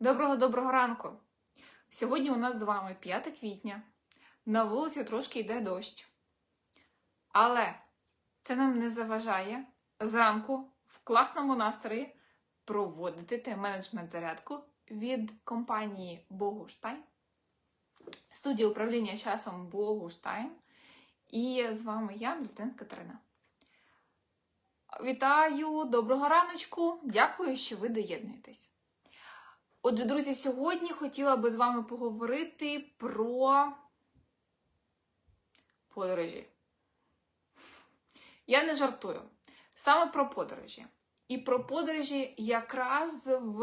Доброго доброго ранку! Сьогодні у нас з вами 5 квітня. На вулиці трошки йде дощ. Але це нам не заважає зранку в класному настрої проводити тайм-менеджмент зарядку від компанії Богуштайм, студії управління часом Богуштайм. І з вами я, Мілтен Катерина. Вітаю, доброго раночку! Дякую, що ви доєднуєтесь. Отже, друзі, сьогодні хотіла би з вами поговорити про подорожі. Я не жартую. Саме про подорожі. І про подорожі якраз в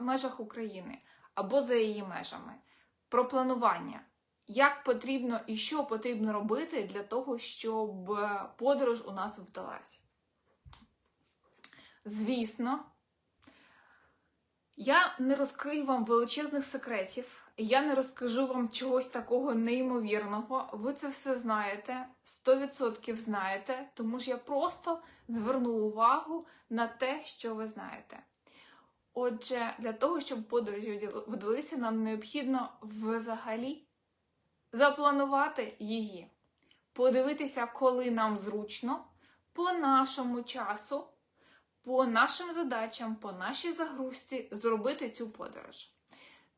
межах України або за її межами. Про планування. Як потрібно і що потрібно робити для того, щоб подорож у нас вдалася. Звісно, я не розкрию вам величезних секретів, я не розкажу вам чогось такого неймовірного. Ви це все знаєте, 100% знаєте, тому ж я просто зверну увагу на те, що ви знаєте. Отже, для того, щоб подорожі вдалися, нам необхідно взагалі запланувати її, подивитися, коли нам зручно, по нашому часу по нашим задачам, по нашій загрузці зробити цю подорож,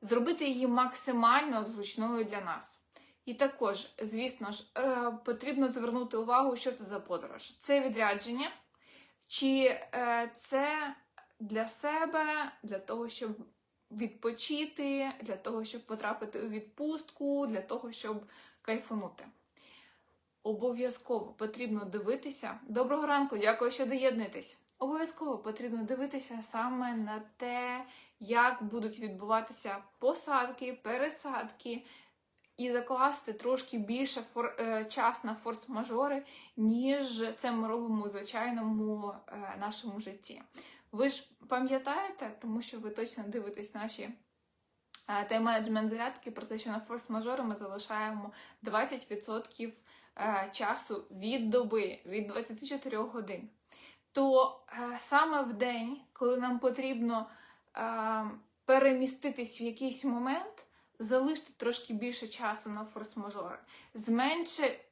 зробити її максимально зручною для нас. І також, звісно ж, е, потрібно звернути увагу, що це за подорож. Це відрядження, чи е, це для себе, для того, щоб відпочити, для того, щоб потрапити у відпустку, для того, щоб кайфанути. Обов'язково потрібно дивитися. Доброго ранку, дякую, що доєднуєтесь. Обов'язково потрібно дивитися саме на те, як будуть відбуватися посадки, пересадки, і закласти трошки більше фор... Е, час на форс-мажори, ніж це ми робимо у звичайному е, нашому житті. Ви ж пам'ятаєте, тому що ви точно дивитесь наші е, тайм-менеджмент зарядки про те, що на форс-мажори ми залишаємо 20% часу від доби, від 24 годин то е, саме в день, коли нам потрібно е, переміститись в якийсь момент, залиште трошки більше часу на форс-мажори.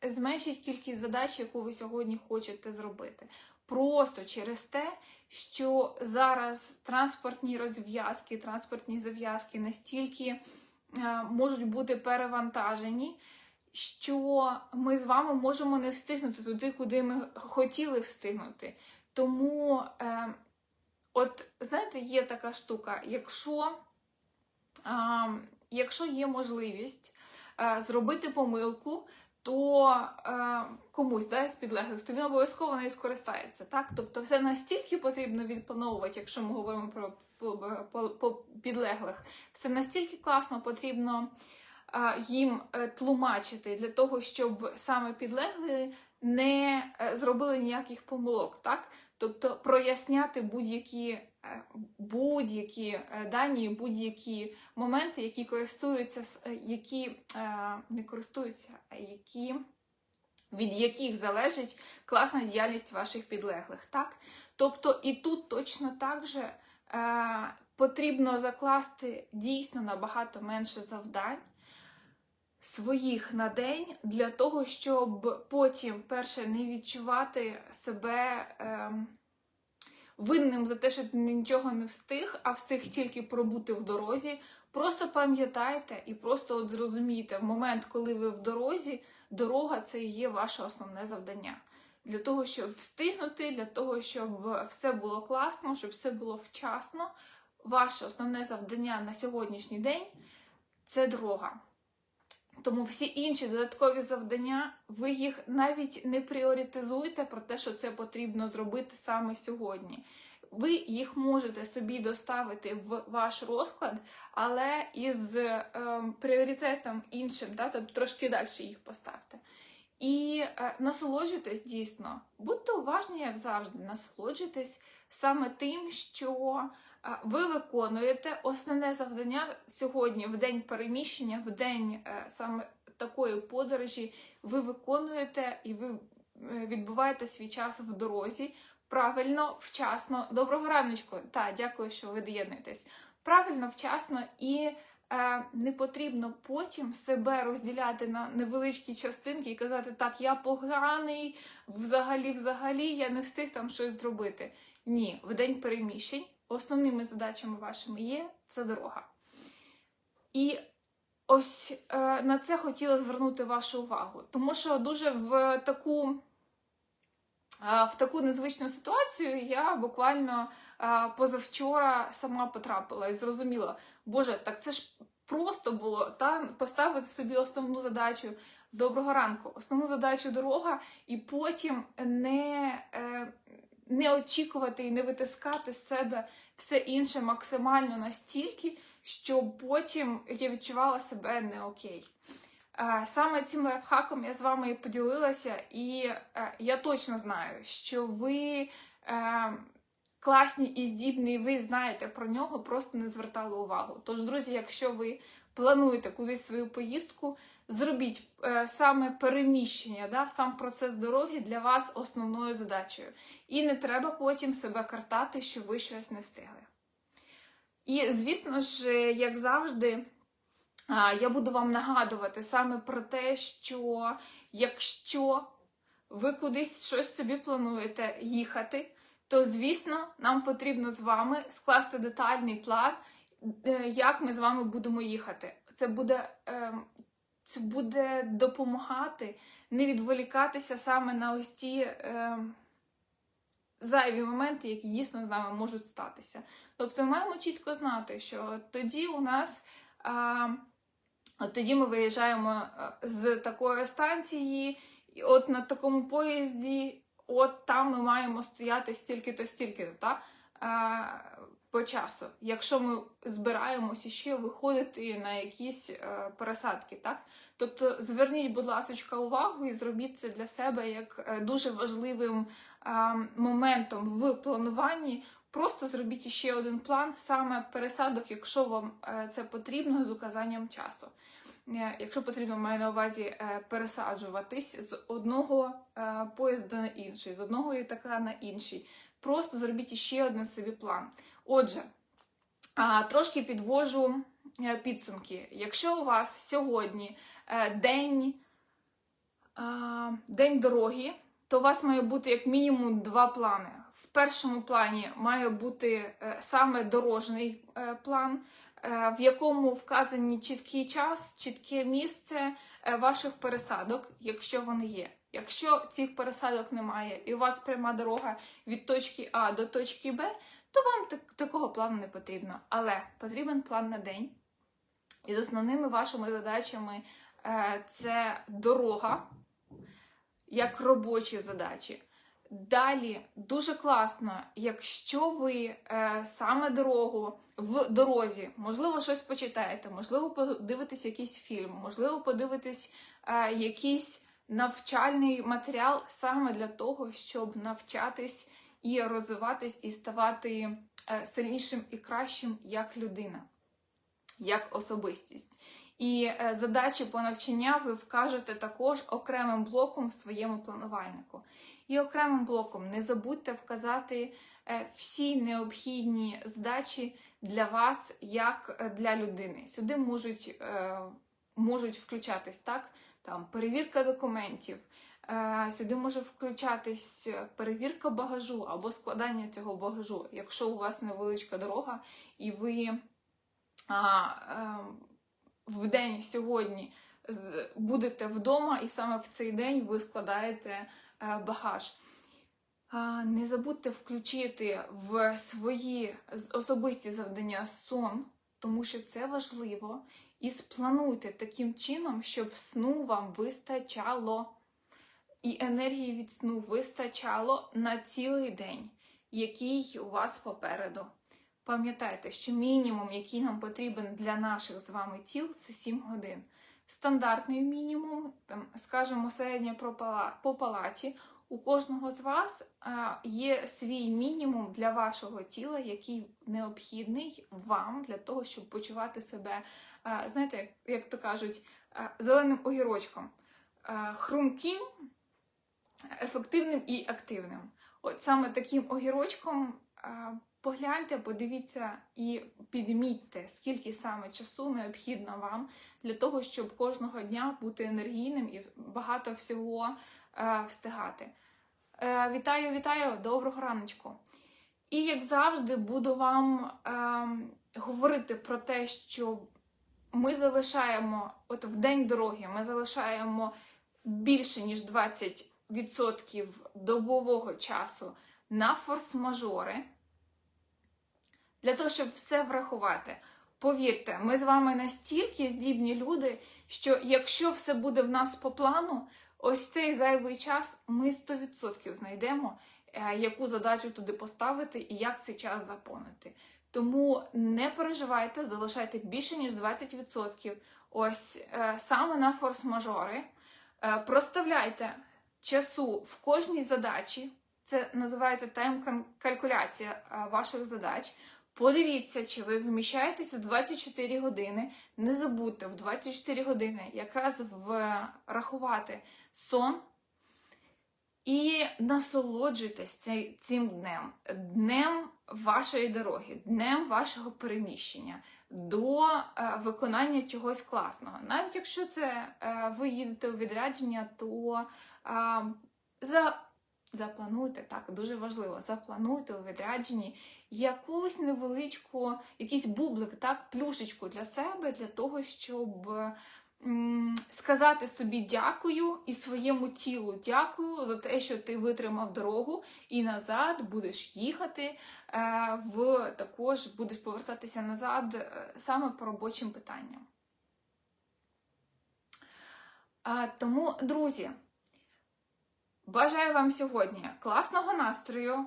Зменшіть кількість задач, яку ви сьогодні хочете зробити. Просто через те, що зараз транспортні розв'язки, транспортні зав'язки настільки е, можуть бути перевантажені. Що ми з вами можемо не встигнути туди, куди ми хотіли встигнути. Тому, е, от, знаєте, є така штука, якщо е, якщо є можливість е, зробити помилку, то е, комусь да, з підлеглих, то він обов'язково нею скористається. Так? Тобто все настільки потрібно відпановувати, якщо ми говоримо про по, по підлеглих, це настільки класно потрібно е, їм е, тлумачити для того, щоб саме підлегли не е, зробили ніяких помилок. так? Тобто проясняти будь-які е, будь-які е, дані, будь-які моменти, які користуються, е, які не користуються, а які. Від яких залежить класна діяльність ваших підлеглих. так? Тобто і тут точно так же потрібно закласти дійсно набагато менше завдань, своїх на день для того, щоб потім, перше, не відчувати себе е, винним за те, що ти нічого не встиг, а встиг тільки пробути в дорозі. Просто пам'ятайте і просто от зрозумійте, в момент, коли ви в дорозі, дорога це є ваше основне завдання. Для того, щоб встигнути, для того, щоб все було класно, щоб все було вчасно. Ваше основне завдання на сьогоднішній день це дорога. Тому всі інші додаткові завдання, ви їх навіть не пріоритизуйте про те, що це потрібно зробити саме сьогодні. Ви їх можете собі доставити в ваш розклад, але із е, пріоритетом іншим, да, тобто трошки далі їх поставте. І е, насолоджуйтесь дійсно, будьте уважні, як завжди, насолоджуйтесь саме тим, що ви виконуєте основне завдання сьогодні, в день переміщення, в день е, саме такої подорожі, ви виконуєте і ви е, відбуваєте свій час в дорозі. Правильно, вчасно. Доброго раночку! Та, дякую, що ви доєднуєтесь. правильно, вчасно і е, не потрібно потім себе розділяти на невеличкі частинки і казати, так, я поганий, взагалі, взагалі, я не встиг там щось зробити. Ні, в день переміщень основними задачами вашими є це дорога. І ось е, на це хотіла звернути вашу увагу, тому що дуже в таку. В таку незвичну ситуацію я буквально позавчора сама потрапила і зрозуміла, Боже, так це ж просто було та поставити собі основну задачу доброго ранку, основну задачу дорога, і потім не, е, не очікувати і не витискати з себе все інше максимально настільки, щоб потім я відчувала себе не окей. Е, Саме цим лайфхаком я з вами і поділилася, і е, я точно знаю, що ви е, класні і здібні, і ви знаєте про нього, просто не звертали увагу. Тож, друзі, якщо ви плануєте кудись свою поїздку, зробіть саме переміщення, да, сам процес дороги для вас основною задачею. І не треба потім себе картати, що ви щось не встигли. І, звісно ж, як завжди, я буду вам нагадувати саме про те, що якщо ви кудись щось собі плануєте їхати, то звісно нам потрібно з вами скласти детальний план, е, як ми з вами будемо їхати. Це буде, ем, це буде допомагати не відволікатися саме на ось ці ем, зайві моменти, які дійсно з нами можуть статися. Тобто ми маємо чітко знати, що тоді у нас. А, От тоді ми виїжджаємо е, з такої станції, і от на такому поїзді, от там ми маємо стояти стільки-то, стільки-то, та? Е, по часу. Якщо ми збираємося ще виходити на якісь е, пересадки, так? Тобто зверніть, будь ласка, увагу і зробіть це для себе як дуже важливим е, моментом в плануванні. Просто зробіть ще один план, саме пересадок, якщо вам е, це потрібно, з указанням часу. Е, Якщо потрібно, маю на увазі е, пересаджуватись з одного поїзда на інший, з одного літака на інший. Просто зробіть ще один собі план. Отже, трошки підвожу підсумки. Якщо у вас сьогодні день, день дороги, то у вас має бути як мінімум два плани. В першому плані має бути е, саме дорожній е, план, е, в якому вказані чіткий час, чітке місце ваших пересадок, якщо вони є. Якщо цих пересадок немає і у вас пряма дорога від точки А до точки Б, то вам так- такого плану не потрібно. Але потрібен план на день. І з основними вашими задачами це дорога, як робочі задачі. Далі дуже класно, якщо ви е, саме дорогу в дорозі, можливо, щось почитаєте, можливо, подивитесь якийсь фільм, можливо, подивитесь е, якийсь навчальний матеріал саме для того, щоб навчатись і розвиватись, і ставати е, сильнішим і кращим як людина, як особистість. І е, задачі по навчання ви вкажете також окремим блоком в своєму планувальнику. І окремим блоком не забудьте вказати е, всі необхідні задачі для вас як е, для людини. Сюди можуть, можуть включатись так, там перевірка документів. Сюди може включатись перевірка багажу або складання цього багажу, якщо у вас невеличка дорога, і ви а, е, в день сьогодні будете вдома, і саме в цей день ви складаєте е, багаж. Не забудьте включити в свої особисті завдання сон, тому що це важливо. І сплануйте таким чином, щоб сну вам вистачало. І енергії від сну вистачало на цілий день, який у вас попереду. Пам'ятайте, що мінімум, який нам потрібен для наших з вами тіл, це 7 годин. Стандартний мінімум, там, скажімо, середня по палаті. У кожного з вас а, є свій мінімум для вашого тіла, який необхідний вам для того, щоб почувати себе, а, знаєте, як, то кажуть, а, зеленим огірочком, хрумким, ефективним і активним. От саме таким огірочком погляньте, подивіться і підмітьте, скільки саме часу необхідно вам для того, щоб кожного дня бути енергійним і багато всього е, встигати. Е, вітаю, вітаю, доброго раночку. І як завжди, буду вам е, говорити про те, що ми залишаємо, от в день дороги, ми залишаємо більше ніж 20% добового часу на форс-мажори. Для того, щоб все врахувати. Повірте, ми з вами настільки здібні люди, що якщо все буде в нас по плану, ось цей зайвий час ми 100% знайдемо, е, яку задачу туди поставити і як цей час заповнити. Тому не переживайте, залишайте більше ніж 20%. Ось е, саме на форс-мажори. Е, проставляйте часу в кожній задачі. Це називається тайм-калькуляція ваших задач. Подивіться, чи ви вміщаєтеся в 24 години. Не забудьте в 24 години якраз врахувати сон і насолоджуйтесь цим днем, днем вашої дороги, днем вашого переміщення до е, виконання чогось класного. Навіть якщо це е, ви їдете у відрядження, то е, за, заплануйте так, дуже важливо, заплануйте у відрядженні якусь невеличку, якийсь бублик, так, плюшечку для себе, для того, щоб сказати собі дякую і своєму тілу дякую за те, що ти витримав дорогу, і назад будеш їхати е, в також будеш повертатися назад е, саме по робочим питанням. Тому, друзі, бажаю вам сьогодні класного настрою,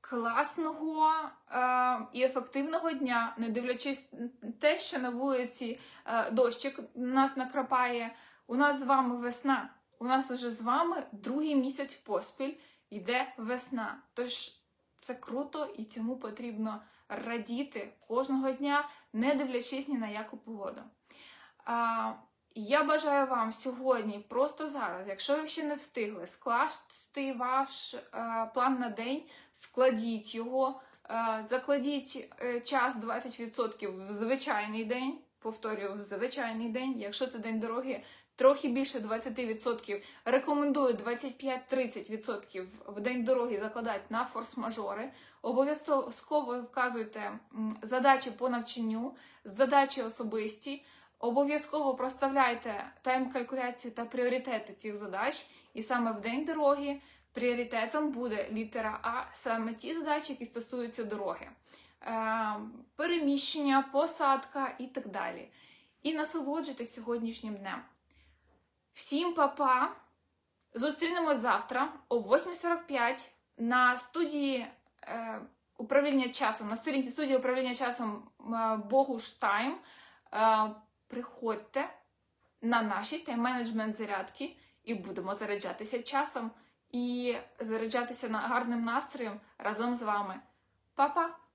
класного е, і ефективного дня, не дивлячись на те, що на вулиці е, дощик нас накрапає. У нас з вами весна. У нас уже з вами другий місяць поспіль йде весна. Тож це круто і цьому потрібно радіти кожного дня, не дивлячись ні на яку погоду. А, я бажаю вам сьогодні, просто зараз, якщо ви ще не встигли, скласти ваш е, план на день, складіть його, е, закладіть е, час 20% в звичайний день. Повторюю, в звичайний день. Якщо це день дороги, трохи більше 20%. Рекомендую 25-30% в день дороги закладати на форс-мажори. Обов'язково вказуйте задачі по навчанню, задачі особисті. Обов'язково проставляйте тайм-калькуляцію та пріоритети цих задач, і саме в день дороги пріоритетом буде літера А, саме ті задачі, які стосуються дороги, Е, переміщення, посадка і так далі. І насолоджуйтесь сьогоднішнім днем. Всім па-па! Зустрінемось завтра о 8.45 на студії е, управління часом, на сторінці студії управління часом е, Богуш Тайм. Е, приходьте на наші тайм-менеджмент зарядки і будемо заряджатися часом і заряджатися гарним настроєм разом з вами. Па-па!